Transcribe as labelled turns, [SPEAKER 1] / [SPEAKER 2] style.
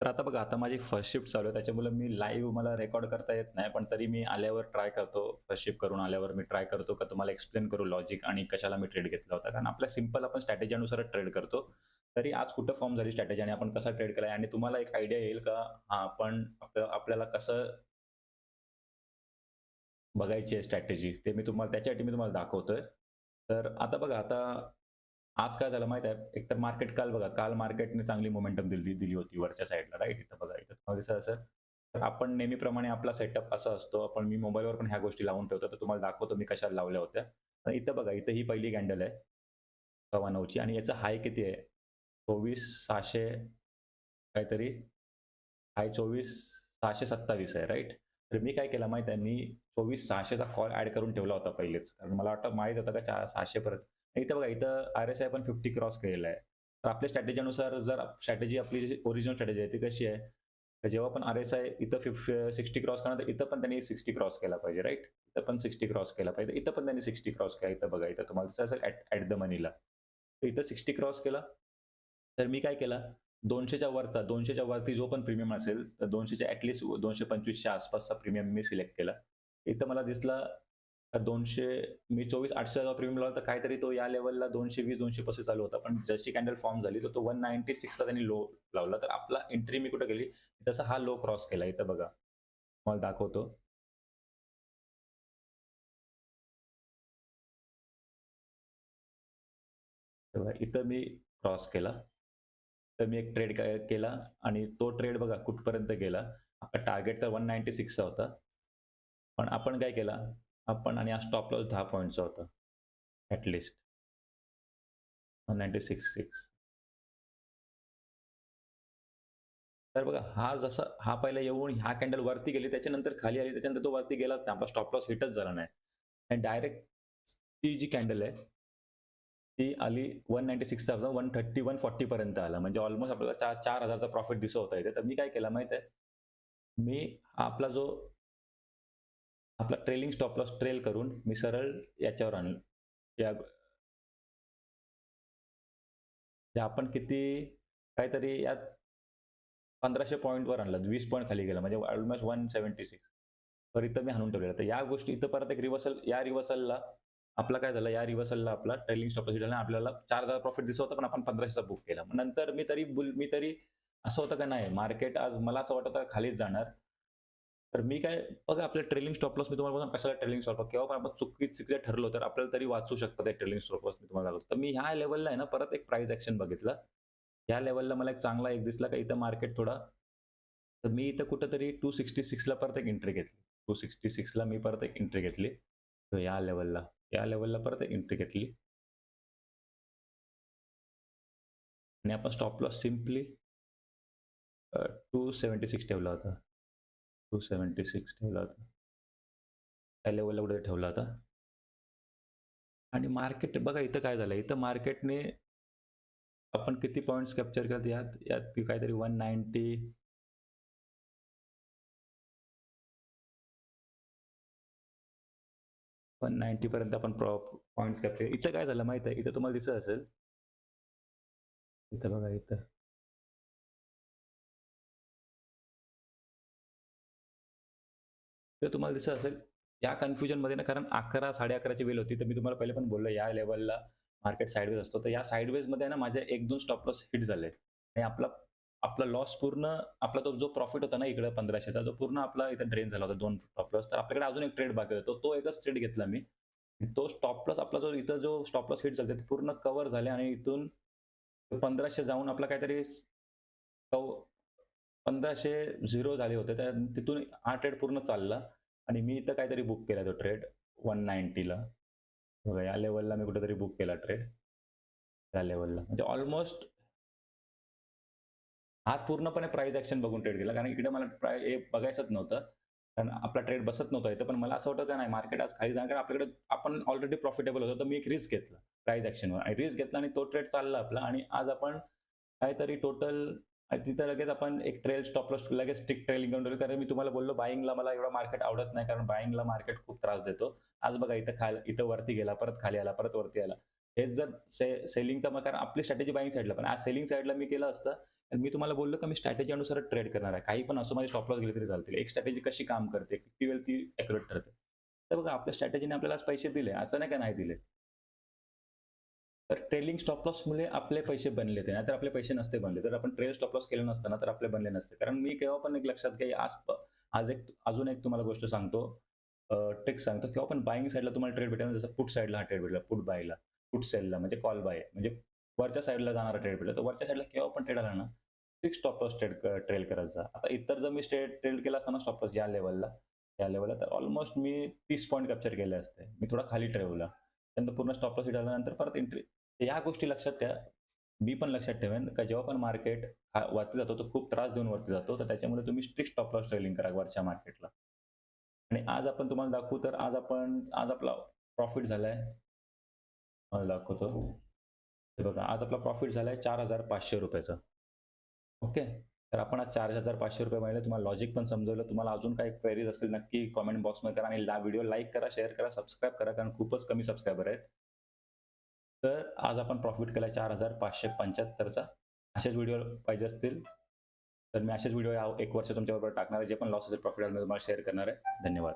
[SPEAKER 1] तर आता बघा आता माझी फर्स्ट शिफ्ट चालू आहे. त्याच्यामुळे मी लाईव्ह मला रेकॉर्ड करता येत नाही पण तरी मी आल्यावर ट्राय करतो. फर्स्ट शिफ्ट करून आल्यावर मी ट्राय करतो का तुम्हाला एक्सप्लेन करू लॉजिक आणि कशाला मी ट्रेड घेतला होता? कारण आपल्या सिंपल आपण स्ट्रॅटेजीनुसार ट्रेड करतो. तरी आज कुठं फॉर्म झाली स्ट्रॅटेजी आणि आपण कसा ट्रेड केला आणि तुम्हाला एक आयडिया येईल का? आपण आपल्याला कसं बघायची आहे स्ट्रॅटेजी ते मी तुम्हाला त्याच्यासाठी मी तुम्हाला दाखवतोय. तर आता बघा आता आज काय झालं माहीत आहे? एकतर मार्केट काल बघा काल मार्केटने चांगली मोमेंटम दिली दिली होती वरच्या साईडला राईट इथं बघा इथं. सर तर आपण नेहमीप्रमाणे आपला सेटअप असा असतो आपण मी मोबाईलवर पण ह्या गोष्टी लावून ठेवतो तर तुम्हाला दाखवतो मी कशाला लावल्या होत्या. तर इथं बघा इथं ही पहिली कॅन्डल आहे. सव्वा नऊची आणि याचं हाय किती आहे? चोवीस सहाशे काहीतरी. हाय चोवीस सहाशे सत्तावीस आहे राईट तर मी काय केलं माहिती आहे? मी चोवीस सहाशेचा कॉल ऍड करून ठेवला होता पहिलेच. कारण मला वाटतं माहीत होतं का चार सहाशे परत. इथं बघा इथं आर एस आय पण फिफ्टी क्रॉस केलेला आहे. तर आपल्या स्ट्रॅटेजीनुसार जर स्ट्रॅटेजी आपली जी ओरिजिनल स्ट्रॅटेजी आहे ती कशी आहे? तर जेव्हा पण आर एस आय इथं फिफ सिक्स्टी क्रॉस करणार तर इथं पण त्यांनी सिक्स्टी क्रॉस केला पाहिजे राईट इथं पण सिक्स्टी क्रॉस केला पाहिजे. इथं पण त्यांनी सिक्स्टी क्रॉस केला इथं बघा इथं. तुम्हाला दिसत असेल ॲट ॲट द मनीला तर इथं सिक्स्टी क्रॉस केला. तर मी काय केला? दोनशेच्या वरचा दोनशेच्या वरती जो पण प्रीमियम असेल तर दोनशेच्या ॲटलिस्ट दोनशे पंचवीसच्या आसपासचा प्रीमियम मी सिलेक्ट केला. इथं मला दिसला दोनशे मी चोवीस आठशेचा प्रीमियम लावला तर काहीतरी तो या लेवलला दोनशे वीस दोनशे पस्तीस चालू होता. पण जशी कॅन्डल फॉर्म झाली तर तो वन नाईन्टी सिक्सला त्यांनी लो लावला. तर आपला एंट्री मी कुठं गेली जसा हा लो क्रॉस केला. इथं बघा. मला दाखवतो. इथं मी क्रॉस केला. तर मी एक ट्रेड केला. आणि तो ट्रेड बघा कुठपर्यंत गेला. आपला टार्गेट तर वन नाईन्टी सिक्सचा होता. पण आपण काय केला? आपण आणि हा स्टॉप लॉस दहा पॉईंटचा होता. At least one ninety six six तर बघा हा जसा हा पहिला येऊन ह्या कॅन्डल वरती गेली त्याच्यानंतर खाली आली त्याच्यानंतर तो वरती गेलाच नाही आपला स्टॉप लॉस हिटच झाला नाही. आणि डायरेक्ट ती जी कॅन्डल आहे ती आली one ninety six one thirty one फॉर्टीपर्यंत आला. म्हणजे ऑलमोस्ट आपल्याला चार चार हजारचा प्रॉफिट दिसत होता इथे. तर मी काय केला माहिती आहे? मी आपला जो आपला ट्रेलिंग स्टॉप लॉस ट्रेल करून मी सरळ याच्यावर आणलं. या आपण किती काहीतरी यात पंधराशे पॉईंटवर आणलं वीस पॉईंट खाली गेला म्हणजे ऑलमोस्ट वन सेवन्टी सिक्स तर इथं मी हाणून ठेवलेलं. तर या गोष्टी इथं परत एक रिव्हर्सल या रिव्हर्सलला आपला काय झालं? या रिव्हर्सलला आपला ट्रेलिंग स्टॉप लॉस आपल्याला चार हजार प्रॉफिट दिसत होता पण आपण पंधराशेचा बुक केला. नंतर मी तरी बुल मी तरी असं होतं का नाही? मार्केट आज मला असं वाटतं खालीच जाणार. तर मी काय बघा आपल्या ट्रेलिंग स्टॉप लॉस मी तुम्हाला बघा कशाला ट्रेलिंग स्टॉप लॉस केव्हा पण आपण चुकी चुकीचं ठरलो तर आपल्याला तरी वाचू शकतात ते ट्रेलिंग स्टॉप लॉस मी तुम्हाला लागलो तर मी ह्या लेवलला आहे ना परत एक प्राइस ॲक्शन बघितलं. या लेवलला मला एक चांगला एक दिसला का इथं मार्केट थोडा. तर मी इथं कुठंतरी टू सिक्स्टी सिक्सला परत एक एंट्री घेतली. टू सिक्स्टी सिक्सला मी परत एक एंट्री घेतली. तर या लेवलला या लेवलला परत एक एंट्री घेतली. आणि आपण stop loss simply two seventy six ठेवला होता. टू सेवन्टी सिक्स ठेवला होता. त्या लेवलला कुठे ठेवला होता? आणि मार्केट बघा इथं काय झालं इथं मार्केटने आपण किती पॉईंट्स कॅप्चर केलं यात? यात काहीतरी वन नाईन्टी वन नाईन्टी पर्यंत आपण पॉईंट्स कॅप्चर इथं काय झालं माहीत आहे? इथं तुम्हाला दिसत असेल. इथं बघा इथं. तर तुम्हाला दिसत असेल या कन्फ्युजनमध्ये ना कारण अकरा साडे अकराची वेळ होती तर मी तुम्हाला पहिले पण बोललो या लेवलला मार्केट साईडवेज असतो. तर या साईडवेजमध्ये ना माझे एक दोन स्टॉप लॉस हिट झाले आणि आपला आपला लॉस पूर्ण आपला तो जो प्रॉफिट होता ना इकडे पंधराशेचा तो पूर्ण आपला इथं ड्रेन झाला होता दोन स्टॉप लॉस तर आपल्याकडे अजून एक ट्रेड बाकी होता. तो एकच ट्रेड घेतला मी. तो स्टॉप लॉस आपला जो इथं जो स्टॉप लॉस हिट झाला ते पूर्ण कव्हर झाले आणि इथून पंधराशे जाऊन आपला काहीतरी पंधराशे झिरो झाले होते. त्या तिथून हा ट्रेड पूर्ण चालला. आणि मी इथं काहीतरी बुक केला तो ट्रेड वन नाईन्टीला बघा या लेवलला मी कुठेतरी बुक केला ट्रेड या लेवलला म्हणजे ऑलमोस्ट आज पूर्णपणे प्राईज ॲक्शन बघून ट्रेड केला. कारण इकडे मला प्राय हे बघायचंच नव्हतं. कारण आपला ट्रेड बसत नव्हता इथं. पण मला असं वाटतं का नाही मार्केट आज खाली जाणार. कारण आपल्याकडे आपण ऑलरेडी प्रॉफिटेबल होतो. तर मी एक रिस्क घेतला प्राईज ॲक्शनवर आणि रिस्क घेतला आणि तो ट्रेड चालला आपला. आणि आज आपण काहीतरी टोटल तिथं लगेच आपण एक ट्रेल स्टॉप लॉस लगेच स्टिक ट्रेलिंग करून ठेवली. कारण मी तुम्हाला बोललो बाईंगला मला एवढा मार्केट आवडत नाही. कारण बाईंगला मार्केट खूप त्रास देतो. आज बघा इथं खाल इथं वरती गेला परत खाली आला परत वरती आला. हेच जर से सेलिंगचा मग कारण आपली स्ट्रॅटेजी बाईंग साईडला पण आज सेलिंग साईडला मी केलं असतं तर मी तुम्हाला बोललो की मी स्ट्रॅटेजी अनुसार ट्रेड करणार आहे. काही पण असं माझे स्टॉप लॉस गेले तरी चालतील. एक स्ट्रॅटेजी कशी काम करते किती वेळ ती ॲक्युरेट ठरते. तर बघा आपल्या स्ट्रॅटेजीने आपल्याला पैसे दिले. असं नाही का नाही दिले? तर ट्रेलिंग स्टॉप लॉसमुळे आपले पैसे बनले ते. नाहीतर आपले पैसे नसते बनले. तर आपण ट्रेल स्टॉप लॉस केले नसतं ना तर आपले बनले नसते. कारण मी केव्हा पण एक लक्षात घ्या आज आज एक अजून एक तुम्हाला गोष्ट सांगतो. ट्रिक सांगतो. केव्हा पण बाईंग साईडला तुम्हाला ट्रेड भेटेल. जसं पुट साईडला हा ट्रेड भेटला. पुट बायला पुट सेलला म्हणजे कॉल बाय म्हणजे वरच्या साईडला जाणारा ट्रेड भेटला. तर वरच्या साईडला केव्हा पण ट्रेड आला ना six stop loss trade trail करायचा आता इतर जर मी ट्रेड ट्रेड केला असता ना स्टॉप लॉस या लेवलला या लेवलला तर ऑलमोस्ट मी तीस पॉईंट कॅप्चर केले असते. मी थोडा खाली ट्रेवला त्यानंतर पूर्ण स्टॉप लॉस हिट आल्यानंतर परत एंट्री या गोष्टी लक्षात ठेवा. मी पण लक्षात ठेवेन का जेव्हा पण मार्केट वरती जातो तो खूप त्रास देऊन वरती जातो. तर त्याच्यामुळे तुम्ही स्ट्रिक्ट स्टॉप लॉस ट्रेलिंग करा वरच्या मार्केटला आणि आज आपण तुम्हाला दाखवू तर आज आपण आज आपला प्रॉफिट झालाय. मला दाखवतो. हे बघा आज आपला प्रॉफिट झालाय चार हजार पाचशे रुपयाचा. ओके? तर आपण आज चार हजार पाचशे रुपये महिने तुम्हाला लॉजिक पण समजवलं. तुम्हाला अजून काही क्वेरीज असतील नक्की कॉमेंट बॉक्समध्ये करा. आणि ला व्हिडिओ लाईक करा शेअर करा सबस्क्राईब करा. कारण खूपच कमी सबस्क्रायबर आहेत. तर आज आपण प्रॉफिट केला चार हजार पाचशे पंच्याहत्तरचा. अशाच व्हिडिओ पाहिजे असतील तर मी असेच व्हिडिओ एक वर्ष तुमच्याबरोबर टाकणार आहे. जे पण लॉस असेल प्रॉफिट तुम्हाला शेअर करणार आहे. धन्यवाद.